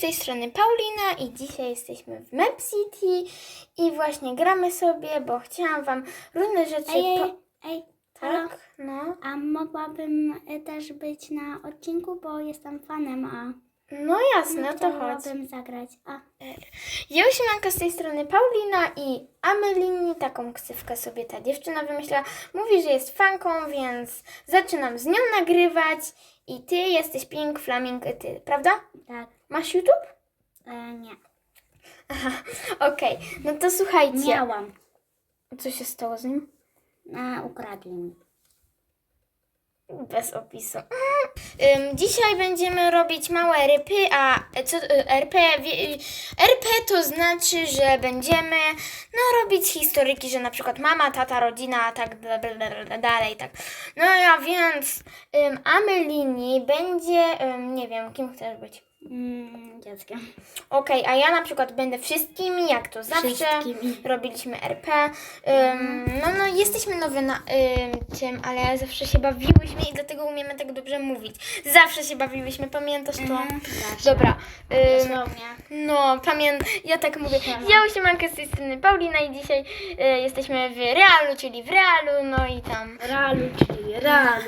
Z tej strony Paulina i dzisiaj jesteśmy w Map City i właśnie gramy sobie, bo chciałam Wam różne rzeczy... Ej, ej, ej. Tak, no. A mogłabym e, też być na odcinku, bo jestem fanem, a No jasne, no to chodź. chciałabym zagrać. A, Ja siemanko z tej strony Paulina i Amelini, taką ksywkę sobie ta dziewczyna wymyśliła. Mówi, że jest fanką, więc zaczynam z nią nagrywać i Ty jesteś Pink Flaming Ty, prawda? tak, Masz YouTube? e, nie. Okej, no to słuchajcie. Miałam. Co się stało z nim? A, ukradli mi. Bez opisu. Ym, dzisiaj będziemy robić małe rypy, a co y, RP? wie- y, RP to znaczy, że będziemy no, robić historyki, że na przykład mama, tata, rodzina, tak bla, bla, bla, bla, dalej, tak. No ja więc ym, Amelini będzie, ym, nie wiem, kim chcesz być. Mm, dzieckiem. Okej, a ja na przykład będę wszystkimi, jak to zawsze. Wszystkimi. Robiliśmy RP. Ym, no, no, jesteśmy nowe na ym, tym, ale zawsze się bawiłyśmy i dlatego umiemy tak dobrze mówić. Zawsze się bawiłyśmy, pamiętasz to? Mhm, Dobra. Ym, Dosłownie. no, pamiętam, ja tak mówię. Ja usiemankę z tej strony Paulina i dzisiaj y, jesteśmy w realu, czyli w realu, no i tam. Ralu, czyli ralu.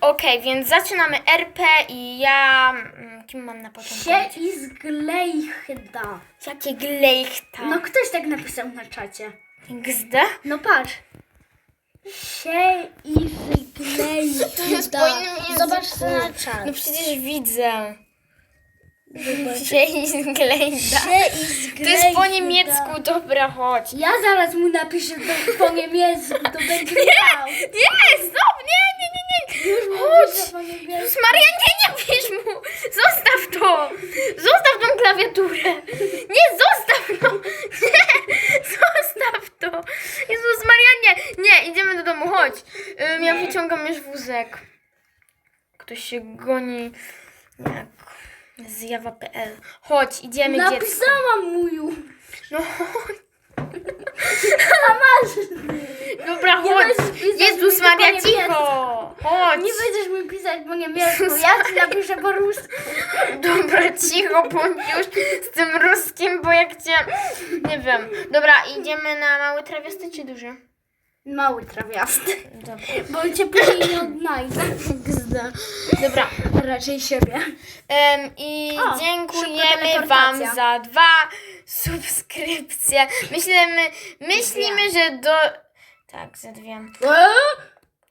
Okej, więc zaczynamy RP i ja... mm, Kim mam na początku? Sie i zglejchda. Jakie glejchta. No ktoś tak napisał na czacie. Gzda? No patrz. Sie i po innym języku. Zobacz na czat. No przecież widzę. Się glejda. Sie i To jest po niemiecku, dobra, chodź. Ja zaraz mu napiszę to po niemiecku, to będzie miał. Nie, stop, nie, nie, nie, nie. Już Chodź. Jezus Maria, nie, nie pisz mu. Zostaw to. Zostaw tą klawiaturę. Nie, zostaw to. Nie, zostaw to. Jezus Maria, nie. Nie, idziemy do domu, chodź. Ym, ja wyciągam już wózek. Ktoś się goni jak zjawa.pl. Chodź, idziemy dziecko. Napisałam mu już. No chodź. A masz. Dobra, Nie chodź. będziesz pisać Jezus Maria, niemiecku. cicho. Chodź. Nie będziesz mi pisać po niemiecku, ja ci napiszę po rusku. Dobra, cicho bądź już z tym ruskim, bo jak cię... Nie wiem. Dobra, idziemy na mały trawiasty czy duży? Mały trawiasty. Dobra. Bo cię później nie odnajdę. Gzda. Dobra. Raczej siebie. Em, I O, dziękujemy Wam za dwa subskrypcje. Myślimy, myślimy, że do... Tak, za dwie.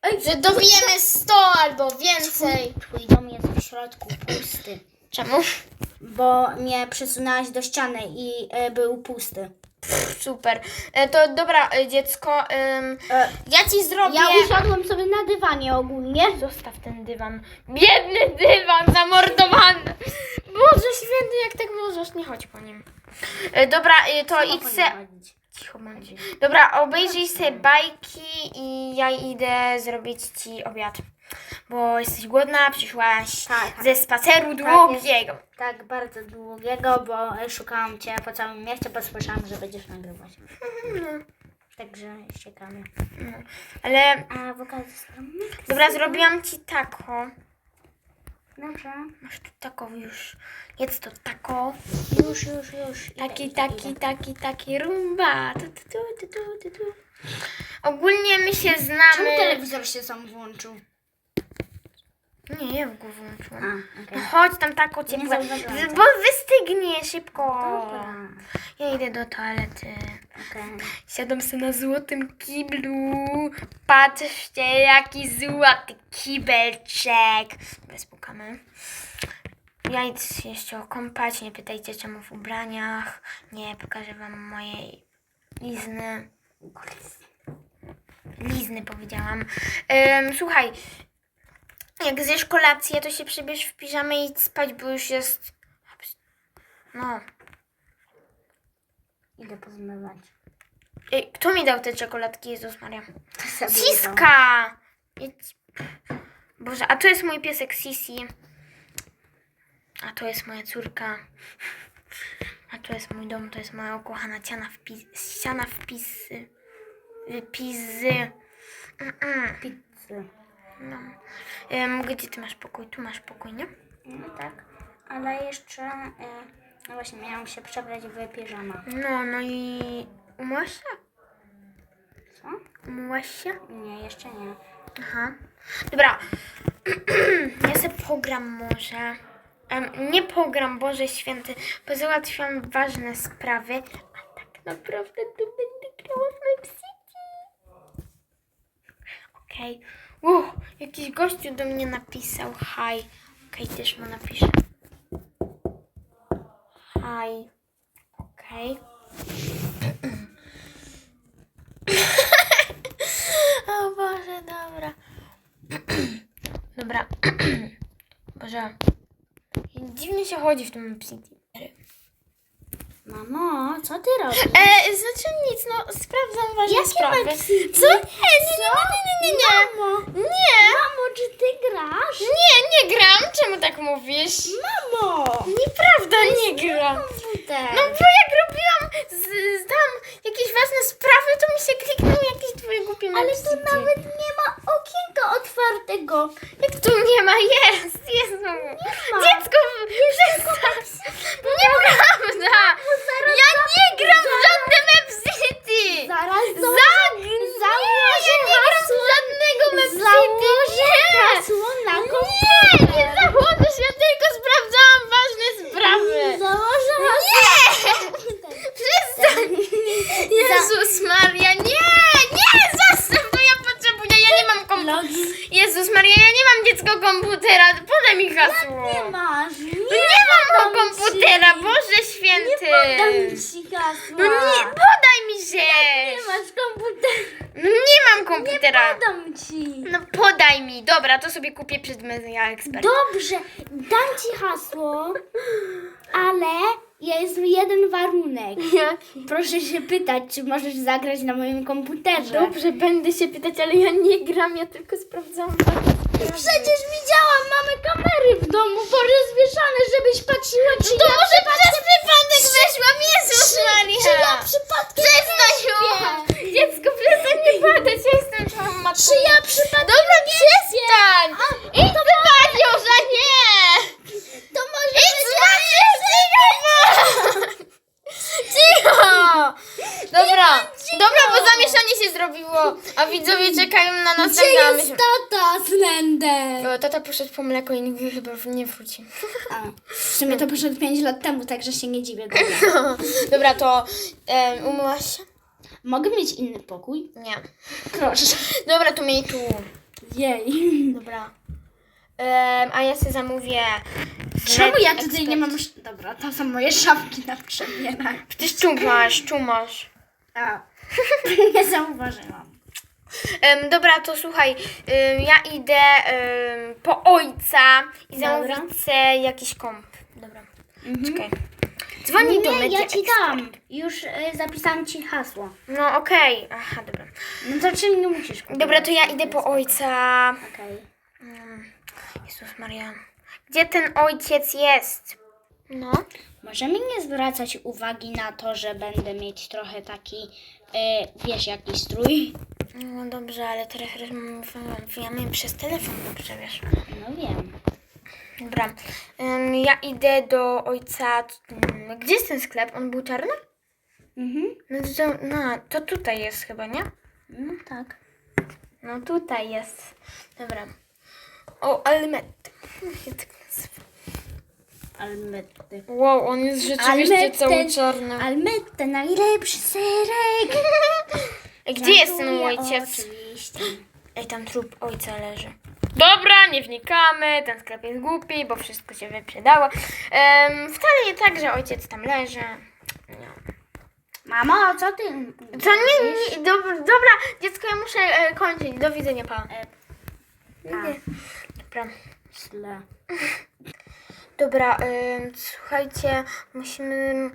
Ej, Że dobijemy 100 albo więcej. Twój dom jest w środku pusty. Czemu? Bo mnie przesunęłaś do ściany i e, był pusty. Super. E, To dobra, e, dziecko. em, E, ja ci zrobię. ja usiadłam sobie na dywanie ogólnie. Zostaw ten dywan. Biedny dywan, zamordowany. Boże święty, jak tak możesz? Nie chodź po nim. E, Dobra, e, to idź se... Cicho. Dobra, obejrzyj se bajki i ja idę zrobić ci obiad. Bo jesteś głodna, przyszłaś Tak. ze spaceru Tak długiego. Tak, bardzo długiego, bo e, szukałam cię po całym mieście, bo słyszałam, że będziesz nagrywać. Także czekamy. Ale A skromny? dobra, zrobiłam ci tako. Dobrze. Masz tu tako już. Jedz to tako. Już, już, już. Idę, Taki, idę, taki, idę. taki, taki rumba. Tu, tu, tu, tu, tu, tu, tu. Ogólnie my się Czemu znamy. telewizor się sam włączył? Nie, ja go włączyłam. A, okej. No chodź tam tako ciepłe. zauważyłam. Bo wystygnie szybko. Dobra. Ja idę do toalety. Okej. Siadam sobie na złotym kiblu. Patrzcie, jaki złoty kibelczek. Pukamy. Ja idę się jeszcze okąpać. Nie pytajcie czemu w ubraniach. Nie, pokażę wam mojej lizny. Lizny powiedziałam. Em, słuchaj, jak zjesz kolację, to się przebierz w piżamę i idź spać, bo już jest... No. Idę pozmywać. Ej, kto mi dał te czekoladki, Jezus Maria? Siska! Idź. Boże, a to jest mój piesek Sisi. A to jest moja córka. A to jest mój dom, to jest moja ukochana ciana wpis, ściana wpisy. Wypisy. Pizzy. No. Em, gdzie ty masz pokój? Tu masz pokój, nie? No tak. Ale jeszcze... No właśnie, miałam się przebrać w piżama. No, no i umyłaś się? Co? Umyłaś się? Nie, jeszcze nie. Aha. Dobra. ja se pogram może. Em, nie pogram, Boże Święty, bo załatwiam ważne sprawy, a tak naprawdę tu będę grała w Map City. Okej. Uch, jakiś gościu do mnie napisał. Hi. Okej, też mu napiszę. Hi. Okej. o Boże, dobra. Dobra. Boże. Dziwnie się chodzi w tym City. Mamo, co ty robisz? E, znaczy nic, no sprawdzam ważne Jakie sprawy. City? Co? Nie, nie, nie, nie, nie, nie, nie. Mamo, Nie. mamo, czy ty grasz? Nie, nie gram. Czemu tak mówisz? Mamo! Nieprawda, nie gram. No bo jak robiłam z, z tam jakieś ważne sprawy, to mi się kliknął jakieś twoje głupie Ale tu nawet nie ma okienka otwartego. Jak tu nie ma? Jest, jest. ma. Dziecko, przestań. Nieprawda. Ja nie gram w żadne Map City. Zaraz Za... założę, Nie, założę ja nie gram w hasło. żadnego Map City. Założę Nie. hasło na Nie, komputer. nie założysz, ja tylko sprawdzałam ważne sprawy. Założę Nie! hasło. Przestań! Jezus Maria, nie! Nie! Zostaw to, ja potrzebuję, ja nie mam komputera. Login. Jezus Maria, ja nie mam dziecko komputera, podaj mi hasło. Nie masz. No nie mam podam go komputera, ci. Boże Święty. Nie podam ci hasła. No nie, podaj mi się. Nie masz komputera. No nie mam komputera. Nie podam ci. No podaj mi, dobra, to sobie kupię przed Media Expert. Dobrze, dam ci hasło, ale jest jeden warunek. Jaki? Proszę się pytać, czy możesz zagrać na moim komputerze. Dobrze, będę się pytać, ale ja nie gram, ja tylko sprawdzam. Przecież widziałam, mamy kamery w domu porozwieszane, żebyś patrzyła, czy To ja może przez przypadek weszłam, Jezus Maria! Czy ja przypadkiem Przestań? Dziecko, przestań nie padać, ja jestem twoją matką. Czy ja przypadkiem Dobra, przestań! A, Idź do Mariusza, nie! To może Idź z Mariuszem! Cicho! Dobra, dobra, bo zrobiło, a widzowie czekają na Gdzie następne. a jest tata Slender? O, Tata poszedł po mleko i nigdy chyba nie wróci. A, w sumie to poszedł 5 lat temu, także się nie dziwię. Dobra. Dobra, to um, umyłaś się? Mogę mieć inny pokój? Nie. Proszę. Dobra, to miej tu. Jej. Dobra. Em, a ja sobie zamówię. Czemu ja tutaj nie mam... sz- Dobra, to są moje szafki na przebieranie. Przecież tu masz, tu masz. A, nie zauważyłam. Em, dobra, to słuchaj, em, ja idę em, po ojca i Dobra. zamówić sobie jakiś komp. Dobra, czekaj. Dzwoni do Nie, Media ja ci dam. Już y, zapisałam ci hasło. No okej, aha, dobra. No to czyli nie musisz kupować. Dobra, to ja idę po ojca. Okej. Mm, Jezus Maria. Gdzie ten ojciec jest? No. Możemy nie zwracać uwagi na to, że będę mieć trochę taki, y, wiesz, jaki strój? No dobrze, ale teraz rozmawiamy przez telefon, dobrze wiesz. No wiem. Dobra, Ym, ja idę do ojca. Ym, Gdzie jest ten sklep? On był czarny? Mhm. No to, no, to tutaj jest chyba, nie? No tak. No tutaj jest. Dobra. O, Almet. Jak tak nazywa? Almety. Wow, on jest rzeczywiście cały czarny. Almety, najlepszy serek. Gdzie jest ten Dziękuję, ojciec? Oczywiście. Ej, tam trup ojca leży. Dobra, nie wnikamy, ten sklep jest głupi, bo wszystko się wyprzedało. Em, wcale nie tak, że ojciec tam leży. Nie. Mamo, co ty? To nie, nie do, dobra, dziecko, ja muszę e, kończyć. Do widzenia, pa. E, Nie. Dobra. Źle. Dobra, em, słuchajcie, musimy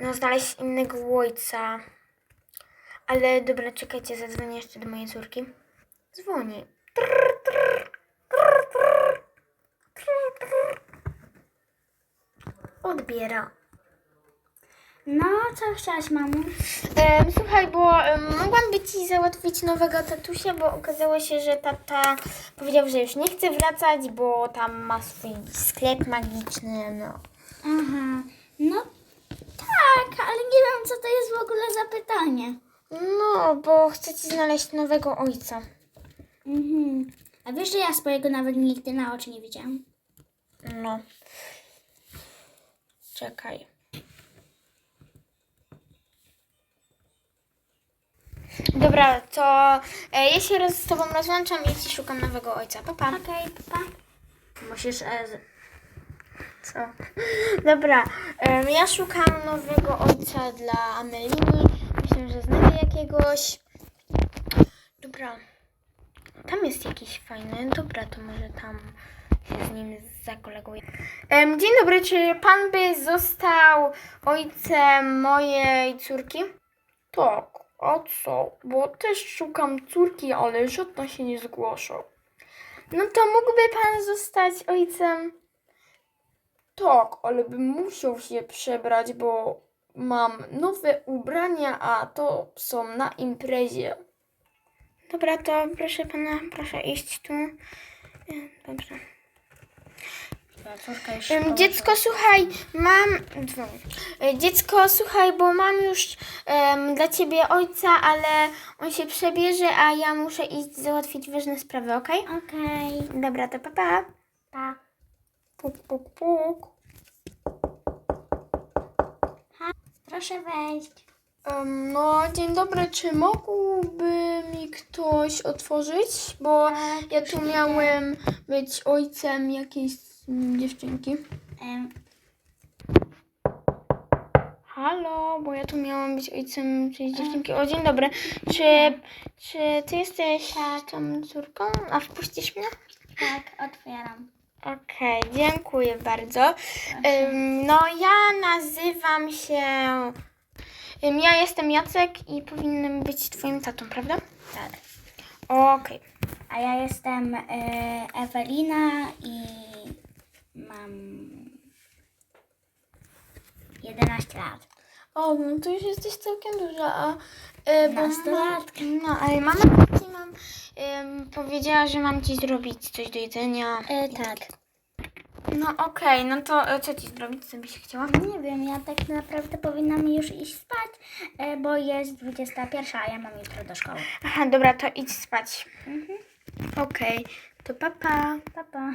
no, znaleźć innego ojca. Ale dobra, czekajcie, zadzwonię jeszcze do mojej córki. Dzwoni. Odbiera. No, co chciałaś, mamu? Słuchaj, bo um, mogłam by ci załatwić nowego tatusia, bo okazało się, że tata powiedział, że już nie chce wracać, bo tam ma swój sklep magiczny, no. Aha, no tak, ale nie wiem, co to jest w ogóle za pytanie. No, bo chcę ci znaleźć nowego ojca. Mhm. A wiesz, że ja swojego nawet nigdy na oczy nie widziałam? No. Czekaj. Dobra, to e, ja się roz, z tobą rozłączam i ci szukam nowego ojca. Pa, pa. Okej, papa. Musisz... E, z- Co? Dobra, em, ja szukam nowego ojca dla Amelini. Myślę, że znajdę jakiegoś. Dobra. Tam jest jakiś fajny. Dobra, to może tam się z nim zakoleguję. Dzień dobry, czy pan by został ojcem mojej córki? Tak, a co? Bo też szukam córki, ale żadna się nie zgłasza. No to mógłby pan zostać ojcem tak, ale bym musiał się przebrać, bo mam nowe ubrania, a to są na imprezie. Dobra, to proszę pana, proszę iść tu. Dobrze. Córka już... Dziecko, słuchaj, mam. E, Dziecko, słuchaj, bo mam już em, dla ciebie ojca, ale on się przebierze, a ja muszę iść załatwić ważne sprawy, okej? Okej. Dobra, to papa. Pa. Puk, puk, puk. Proszę wejść. Em, no, dzień dobry, czy mógłby mi ktoś otworzyć? Bo Tak, ja tu miałem być ojcem jakiejś dziewczynki. Em, Halo, bo ja tu miałam być ojcem jakiejś dziewczynki. O, dzień dobry. Czy, czy ty jesteś tą córką? A wpuścisz mnie? tak, otwieram. Okej, dziękuję bardzo. Em, no, ja nazywam się... Ja jestem Jacek i powinienem być twoim tatą, prawda? Tak. Okej. A ja jestem e, Ewelina i mam 11 lat. O, no to już jesteś całkiem duża, a... E, bo Nastolatka. No, ale mama ci mam powiedziała, że mam ci zrobić coś do jedzenia. E, tak. No okej, no to e, co ci zrobić, co byś chciała? Nie wiem, ja tak naprawdę powinnam już iść spać, e, bo jest 21, a ja mam jutro do szkoły. Aha, dobra, to idź spać. Mhm. Okej, to papa. Papa.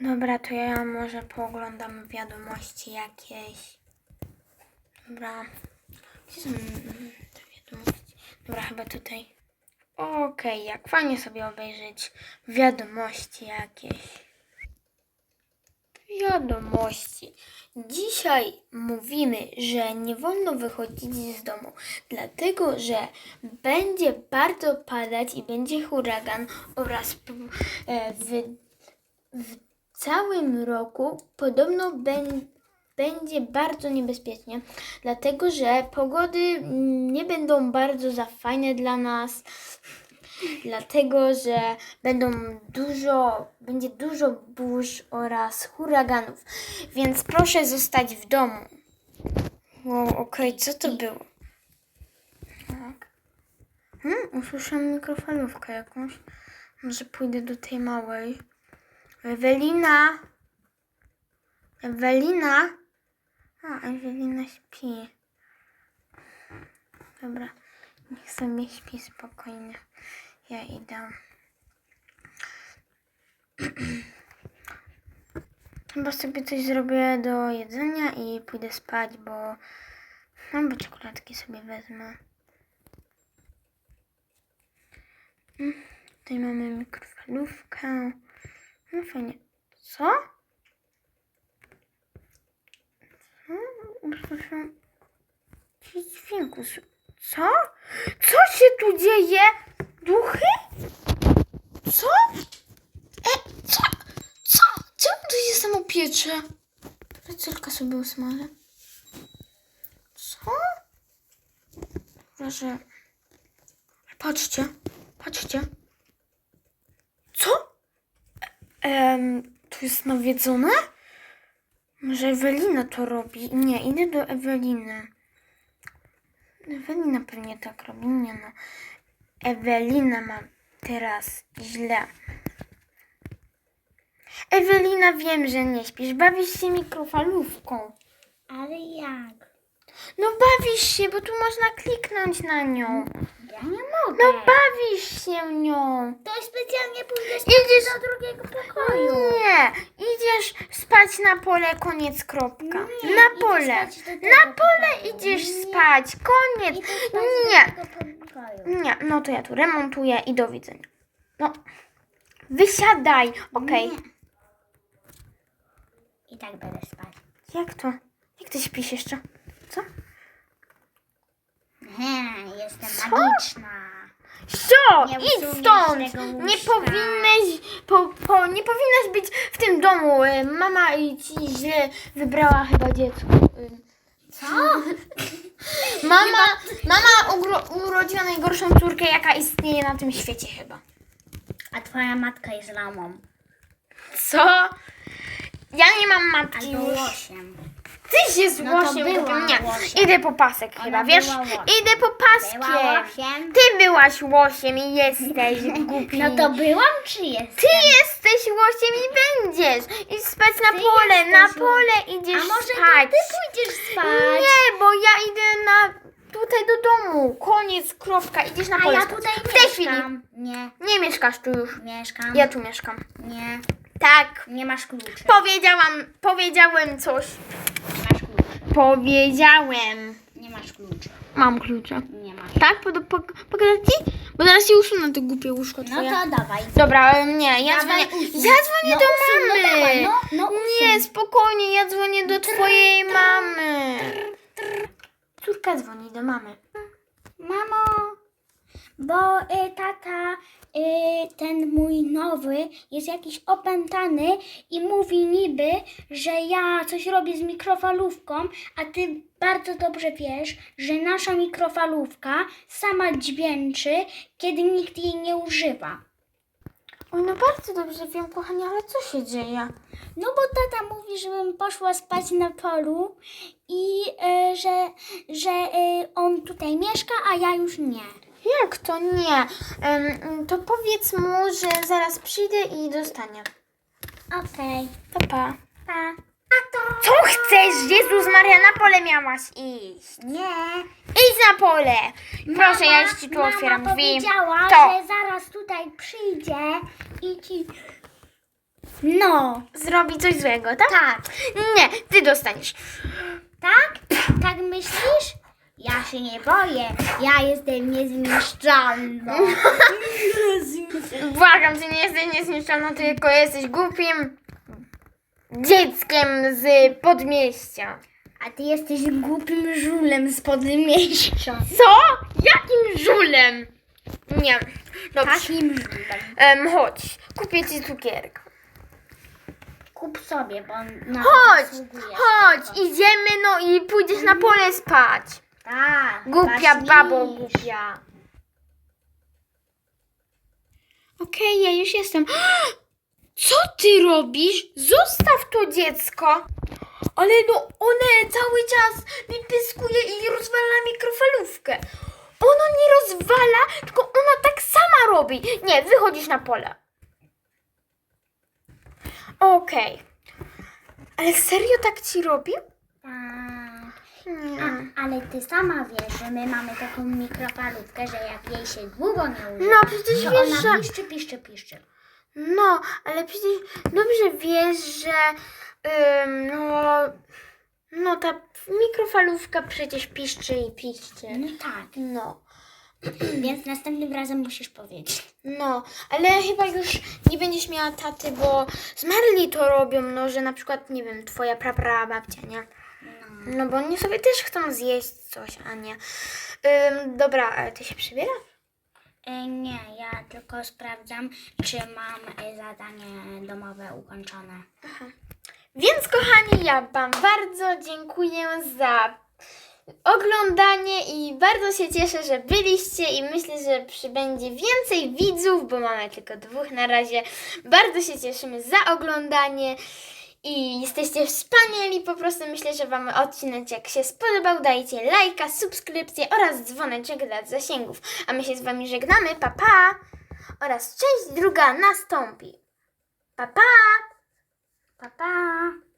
Dobra, to ja może pooglądam wiadomości jakieś. Dobra. Gdzie są mm, te wiadomości? Dobra, chyba tutaj. Okej, jak fajnie sobie obejrzeć wiadomości jakieś. Wiadomości. Dzisiaj mówimy, że nie wolno wychodzić z domu, dlatego że będzie bardzo padać i będzie huragan oraz e, w, w całym roku podobno bę- będzie bardzo niebezpiecznie, dlatego że pogody mm, nie będą bardzo za fajne dla nas, dlatego że będą dużo, będzie dużo burz oraz huraganów, więc proszę zostać w domu. Wow, okej, co to było? Tak. Hmm, usłyszałam mikrofalówkę jakąś. Może pójdę do tej małej. Ewelina! Ewelina! A, Ewelina śpi. Dobra, niech sobie śpi spokojnie. Ja idę. Chyba sobie coś zrobię do jedzenia i pójdę spać, bo... No, bo czekoladki sobie wezmę. Mm, Tutaj mamy mikrofalówkę. No fajnie. Co? Co? Usłyszę jakiś dźwięk. Co? Co się tu dzieje? Duchy? Co? E, co? Co? Czemu tu się samo piecze? Córka sobie usmażę. Co? Proszę. Patrzcie. Patrzcie. Co? Em, tu jest nawiedzone? Może Ewelina to robi? Nie, idę do Eweliny. Ewelina pewnie tak robi. Nie no. Ewelina ma teraz źle. Ewelina, wiem, że nie śpisz. Bawisz się mikrofalówką. Ale jak? No bawisz się, bo tu można kliknąć na nią. Ja nie mogę. No bawisz się nią. To specjalnie pójdę Idziesz... do drugiego pokoju. Nie, idziesz spać na pole, koniec, kropka. Nie, na pole. Na pole pokoju. idziesz Nie. spać, koniec. Spać Nie. Nie, no to ja tu remontuję i do widzenia. No, wysiadaj, okej. Nie. I tak będę spać. Jak to? Jak ty śpisz jeszcze? Co? Nie, jestem Co? magiczna. Co? Nie Idź stąd! tego Nie łóżka. powinnaś, po, po, nie powinnaś być w tym domu. Y, Mama y, ci źle wybrała chyba dziecko. Y, Co? Mama, mama ugro, urodziła najgorszą córkę, jaka istnieje na tym świecie chyba. A twoja matka jest lamą. Co? Ja nie mam matki Albo już. łosiem. Ty się No to złosie. była nie, łosiem. idę po pasek Ona chyba, wiesz? Idę po paskiem. Ty byłaś łosiem i jesteś głupi. No to byłam czy jest? Ty jesteś łosiem i będziesz. Idź spać na Ty pole, na jesteś pole idziesz A może spać. ty pójdziesz spać? Nie, bo ja idę na tutaj do domu. Koniec, kropka. Idziesz na A pole ja spać. tutaj W tej chwili. Nie, Nie mieszkasz tu już. mieszkam. Ja tu mieszkam. Nie, Tak. nie masz kluczy. Powiedziałam, powiedziałem coś. Powiedziałem. Nie masz kluczy. Mam klucze. Nie masz. Tak? Pod, po, pokazać ci? Bo zaraz ci usunę to głupie łóżko No twoje. to dawaj. Dobra, nie, ja Dawaj, dzwonię. usuń. Ja dzwonię No do usuń, no mamy. dawaj, no, no nie, spokojnie, ja dzwonię do twojej mamy. Córka dzwoni do mamy. Mamo, bo y, tata, ten mój nowy, jest jakiś opętany i mówi niby, że ja coś robię z mikrofalówką, a ty bardzo dobrze wiesz, że nasza mikrofalówka sama dźwięczy, kiedy nikt jej nie używa. Oj, no bardzo dobrze wiem, kochanie, ale co się dzieje? No bo tata mówi, żebym poszła spać na polu i y, że, że y, on tutaj mieszka, a ja już nie. Jak to nie? Em, to powiedz mu, że zaraz przyjdę i dostanie. Okej, Pa, pa. pa. Tato! Co chcesz? Jezus Maria, na pole miałaś iść. Nie. Idź na pole. Proszę, ja już ci tu mama otwieram drzwi. powiedziała, To. że zaraz tutaj przyjdzie i ci... No, Zrobi coś złego, tak? tak. Nie, ty dostaniesz. Tak? Tak myślisz? Ja się nie boję. Ja jestem niezniszczalna. Błagam cię, nie jesteś niezniszczalna, tylko jesteś głupim dzieckiem z podmieścia. A ty jesteś głupim żulem z podmieścia. Co? Jakim żulem? Nie. Dobrze. Takim żulem. Em, chodź, kupię ci cukierka. Kup sobie, bo na Chodź, zasługujesz chodź, idziemy, no i pójdziesz na pole spać. Tak. Głupia babo, głupia. Okej, ja już jestem. Co ty robisz? Zostaw to dziecko. Ale no, one cały czas mi pyskuje i rozwala mikrofalówkę. Ono nie rozwala, tylko ona tak sama robi. Nie, wychodzisz na pole. Okej. Ale serio tak ci robi? A, ale ty sama wiesz, że my mamy taką mikrofalówkę, że jak jej się długo nie używa, No przecież to wiesz, ona że... piszczy, piszczy, piszczy. No, ale przecież dobrze wiesz, że ym, no, no ta mikrofalówka przecież piszczy i piszczy. No tak. No, Więc następnym razem musisz powiedzieć. no, ale chyba już nie będziesz miała taty, bo zmarli to robią, no, że na przykład, nie wiem, twoja praprawabcia, nie? No, bo oni sobie też chcą zjeść coś, a nie. Ym, dobra, ale ty się przybierasz? E, nie, ja tylko sprawdzam, czy mam e, zadanie domowe ukończone. Więc kochani, ja Wam bardzo dziękuję za oglądanie i bardzo się cieszę, że byliście i myślę, że przybędzie więcej widzów, bo mamy tylko dwóch na razie. Bardzo się cieszymy za oglądanie i jesteście wspaniali. Po prostu myślę, że Wam odcinek się spodobał. Dajcie lajka, subskrypcję oraz dzwoneczek dla zasięgów. A my się z Wami żegnamy. Pa, pa! Oraz część druga nastąpi. Pa, pa! Pa, pa!